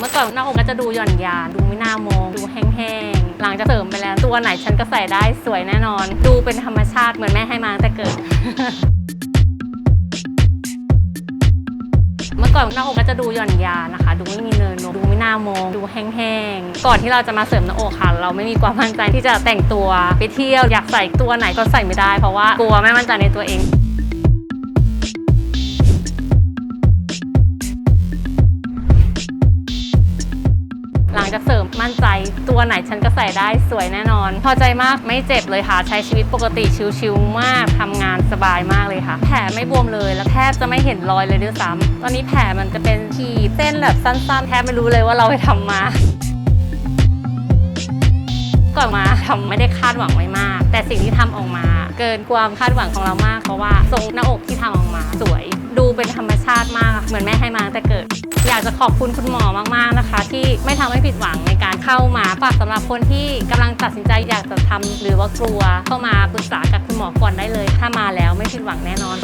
เมื่อก่อนหน้าอกก็จะดูหย่อนยานดูไม่น่ามอง ดูแห้งๆ หลังจากเสริมไปแล้ว ตัวไหนฉันก็ใส่ได้สวยแน่นอน ดูเป็นธรรมชาติเหมือนแม่ให้มาตั้งแต่เกิด เมื่อก่อนหน้าอกก็จะดูหย่อนยานนะคะ ดูไม่มีเนินนมดูไม่น่ามอง ดูแห้งๆ ก่อนที่เราจะมาเสริมหน้าอกค่ะ เราไม่มีความมั่นใจที่จะแต่งตัวไปเที่ยวอยากใส่ตัวไหนก็ใส่ไม่ได้ เพราะว่ากลัวไม่มั่นใจในตัวเอง หลังจากเสริมมั่นใจ ตัวไหนฉันก็ใส่ได้สวยแน่นอน พอใจมากไม่เจ็บเลยค่ะ ใช้ชีวิตปกติชิวๆมากทำงานสบายมากเลยค่ะ แผลไม่บวมเลยแล้วแทบจะไม่เห็นรอยเลยด้วยซ้ำตอนนี้แผลมันจะเป็นขีดเส้นแบบสั้นๆ แทบไม่รู้เลยว่าเราไปทำมาก่อนมาทำไม่ได้คาดหวังไว้มาก แต่สิ่งที่ทำออกมา เกินความคาดหวังของเรามาก เพราะว่าทรงหน้าอกที่ทำออกมา สวย ดูเป็นธรรมชาติมากเหมือนแม่ให้มาแต่เกิด จะขอบคุณคุณหมอมากๆนะคะ ที่ไม่ทำให้ผิดหวังในการเข้ามาฝากสำหรับคนที่กำลังตัดสินใจอยากจะทำหรือว่ากลัวเข้ามาปรึกษากับคุณหมอก่อนได้เลย ถ้ามาแล้วไม่ผิดหวังแน่นอน